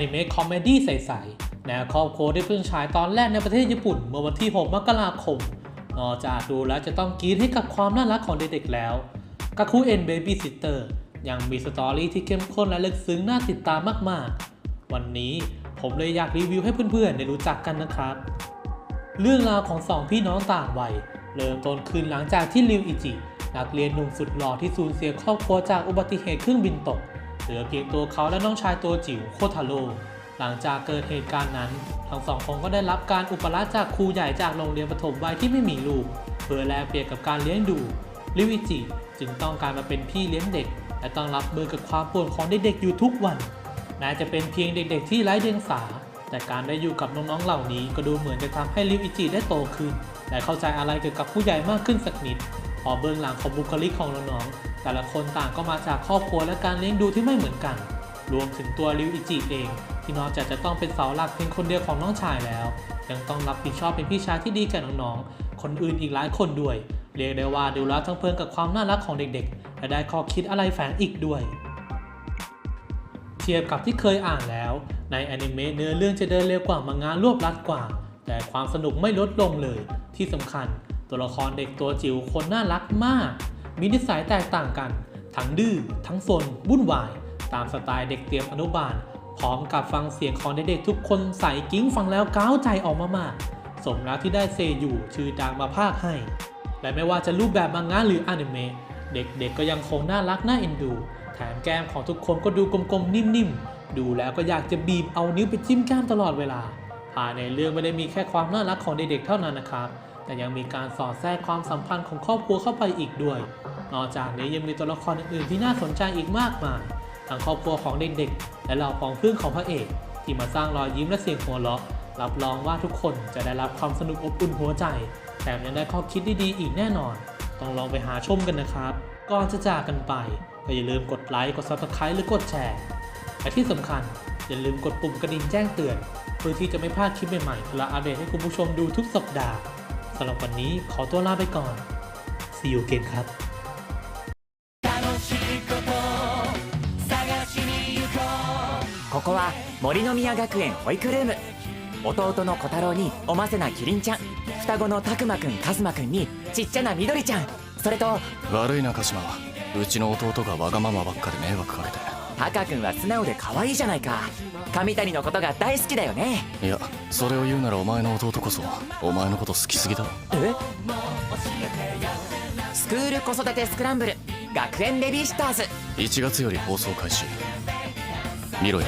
นิเมะคอมเมดี้ใสๆแนวครอบครัวที่เพิ่งฉายตอนแรกในประเทศญี่ปุ่น เมื่อวันที่ 6 มกราคมนอกจากดูแล้วจะต้องกรี๊ดให้กับความน่ารักของเด็กๆแล้วกาคูเอ็นเบบี้ซิสเตอร์ยังมีสตอรี่ที่เข้มข้นและลึกซึ้งน่าติดตามมากๆ วันนี้ผมเลยอยากรีวิวให้เพื่อนๆได้รู้จักกันนะครับ เรื่องราวของสองพี่น้องต่างวัยเริ่มต้นขึ้นหลังจากที่ริวอิจินักเรียนหนุ่มสุดหล่อที่สูญเสียครอบครัวจากอุบัติเหตุเครื่องบินตก เหลือเพียงตัวเขาและน้องชายตัวจิ๋วโคทาโร่หลังจากเกิดเหตุการณ์นั้น ทั้งสองคนก็ได้รับการอุปราชจากครูใหญ่จากโรงเรียนประถมวัยที่ไม่มีลูก เพื่อแลกเปลี่ยนกับการเลี้ยงดูริวิจิจึงต้องการมาเป็นพี่เลี้ยงเด็ก และต้องรับมือกับความป่วนของเด็กๆอยู่ทุกวันแม้จะเป็นเพียงเด็กๆที่ไร้เดียงสา แต่การได้อยู่กับน้องๆเหล่านี้ก็ดูเหมือนจะทำให้ริวอิจิได้โตขึ้นและเข้าใจอะไรเกี่ยวกับผู้ใหญ่มากขึ้นสักนิดพอเบื้องหลังของบุคลิกของน้องๆ แต่ละคนต่างก็มาจากครอบครัวและการเลี้ยงดูที่ไม่เหมือนกัน รวมถึงตัวริวอิจิเอง ที่นอกจากจะต้องเป็นเสาหลักเพียงคนเดียวของน้องชายแล้ว ยังต้องรับผิดชอบเป็นพี่ชายที่ดีแก่น้องๆ คนอื่นอีกหลายคนด้วย เรียกได้ว่าดูแล้วทั้งเพลินกับความน่ารักของเด็กๆ และได้ข้อคิดอะไรแฝงอีกด้วย เทียบกับที่เคยอ่านแล้ว ในอนิเมะเนื้อเรื่องจะเดินเร็วกว่ามังงะรวบรัดกว่า แต่ความสนุกไม่ลดลงเลย ที่สำคัญ ตัวละครเด็กตัวจิ๋วคนน่ารักมาก มีนิสัยแตกต่างกัน ทั้งดื้อทั้งซนวุ่นวาย ตามสไตล์เด็กเตรียมอนุบาล พร้อมกับฟังเสียงของเด็กๆทุกคนใส่กิ้งฟังแล้วก้าวใจออกมามาก สมแล้วที่ได้เซยูชื่อดังมาภาคให้ และไม่ว่าจะรูปแบบมังงะหรืออนิเมะเด็กๆก็ยังคงน่ารักน่าเอ็นดู แถมแก้มของทุกคนก็ดูกลมๆนิ่มๆ ดูแล้วก็อยากจะบีบเอานิ้วไปจิ้มแก้มตลอดเวลาภายในเรื่องไม่ได้มีแค่ความน่ารักของเด็กๆเท่านั้นนะครับ แต่ยังมีการสอดแทรกความสัมพันธ์ของครอบครัวเข้าไปอีกด้วย นอกจากนี้ยังมีตัวละครอื่นๆที่น่าสนใจอีกมากมายทั้งครอบครัวของเด็กๆ และเหล่าปองเพื่อนของพระเอก ที่มาสร้างรอยยิ้มและเสียงหัวเราะ รับรองว่าทุกคนจะได้รับความสนุกอบอุ่นหัวใจ แถมยังได้ข้อคิดดีๆอีกแน่นอน ต้องลองไปหาชมกันนะครับ ก่อนจะจากกันไปก็อย่าลืมกดไลค์ กด subscribe หรือกดแชร์และที่สำคัญอย่าลืมกดปุ่มกระดิ่งแจ้งเตือนเพื่อที่จะไม่พลาดคลิปใหม่ๆและอัปเดตให้คุณผู้ชมดูทุกสัปดาห์ สำหรับวันนี้ขอตัวลาไปก่อน See you again ครับ ここは森の宮学園保育ルーム弟の小太郎におませなキリンちゃん双子のたくまくんかずまくんにちっちゃなみどりちゃんそれと悪いな鹿島うちの弟がわがままばっかで迷惑かけて タカくんは素直で可愛いじゃないか。上谷のことが大好きだよね。いやそれを言うならお前の弟こそお前のこと好きすぎだろ。え？スクール子育てスクランブル。学園ベビーシッターズ。1月より放送開始。見ろよ